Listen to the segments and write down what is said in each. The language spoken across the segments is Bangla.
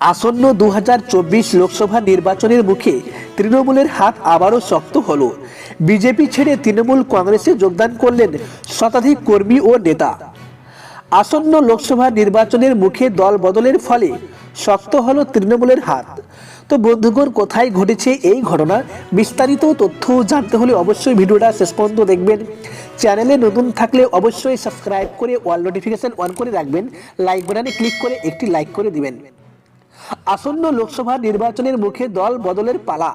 আসন্ন দু হাজার চব্বিশ লোকসভা নির্বাচনের মুখে তৃণমূলের হাত আবারও শক্ত হল। বিজেপি ছেড়ে তৃণমূল কংগ্রেসে যোগদান করলেন শতাধিক কর্মী ও নেতা। আসন্ন লোকসভা নির্বাচনের মুখে দল বদলের ফলে শক্ত হল তৃণমূলের হাত। তো বন্ধুগণ, কোথায় ঘটেছে এই ঘটনা? বিস্তারিত তথ্য জানতে হলে অবশ্যই ভিডিওটা শেষ পর্যন্ত দেখবেন। চ্যানেলে নতুন থাকলে অবশ্যই সাবস্ক্রাইব করে অল নোটিফিকেশন অন করে রাখবেন। লাইক বাটনে ক্লিক করে একটি লাইক করে দিবেন। আসন্ন লোকসভা নির্বাচনের মুখে দল বদলের পালা।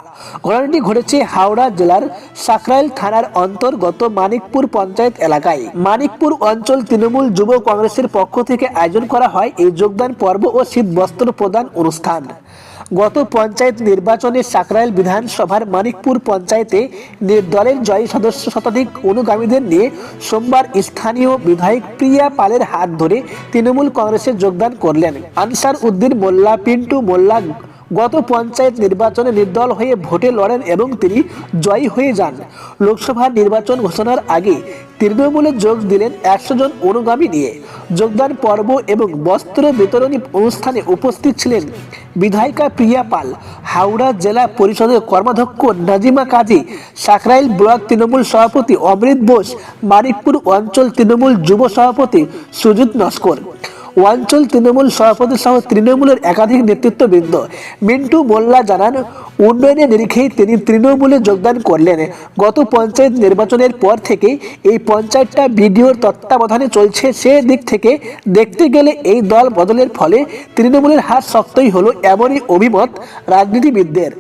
ঘটনাটি ঘটেছে হাওড়া জেলার সাকরাইল থানার অন্তর্গত মানিকপুর পঞ্চায়েত এলাকায়। মানিকপুর অঞ্চল তৃণমূল যুব কংগ্রেসের পক্ষ থেকে আয়োজন করা হয় এই যোগদান পর্ব ও শীত বস্ত্র প্রদান অনুষ্ঠান। গত পঞ্চায়েত নির্বাচনে সাকরাইল বিধানসভার মানিকপুর পঞ্চায়েতে নির্দলের দলের জয়ী সদস্য শতাধিক অনুগামীদের নিয়ে সোমবার স্থানীয় বিধায়ক প্রিয়া পালের হাত ধরে তৃণমূল কংগ্রেসে যোগদান করলেন। আনসার উদ্দিন মোল্লা, পিন্টু মোল্লা গত পঞ্চায়েত নির্বাচনে নির্দল হয়ে ভোটে লড়েন এবং তিনি জয়ী হয়ে যান। লোকসভা নির্বাচন ঘোষণার আগে তৃণমূলে যোগ দিলেন একশো জন অনুগামী নিয়ে। যোগদান পর্ব এবং বস্ত্র বিতরণী অনুষ্ঠানে উপস্থিত ছিলেন বিধায়িকা প্রিয়া পাল, হাওড়া জেলা পরিষদের কর্মাধ্যক্ষ নাজিমা কাজী, সাকরাইল ব্লক তৃণমূল সভাপতি অমৃত বোস, মানিকপুর অঞ্চল তৃণমূল যুব সভাপতি সুজিত নস্কর। অঞ্চল তৃণমূল সভাপতি সহ তৃণমূলের একাধিক নেতৃত্ববৃন্দ। মিন্টু মোল্লা জানান উন্নয়নের নিরিখেই তিনি তৃণমূলে যোগদান করলেন। গত পঞ্চায়েত নির্বাচনের পর থেকে এই পঞ্চায়েতটা বিডিওর তত্ত্বাবধানে চলছে। সে দিক থেকে দেখতে গেলে এই দল বদলের ফলে তৃণমূলের হাত শক্তই হলো এমনই অভিমত রাজনীতিবিদদের।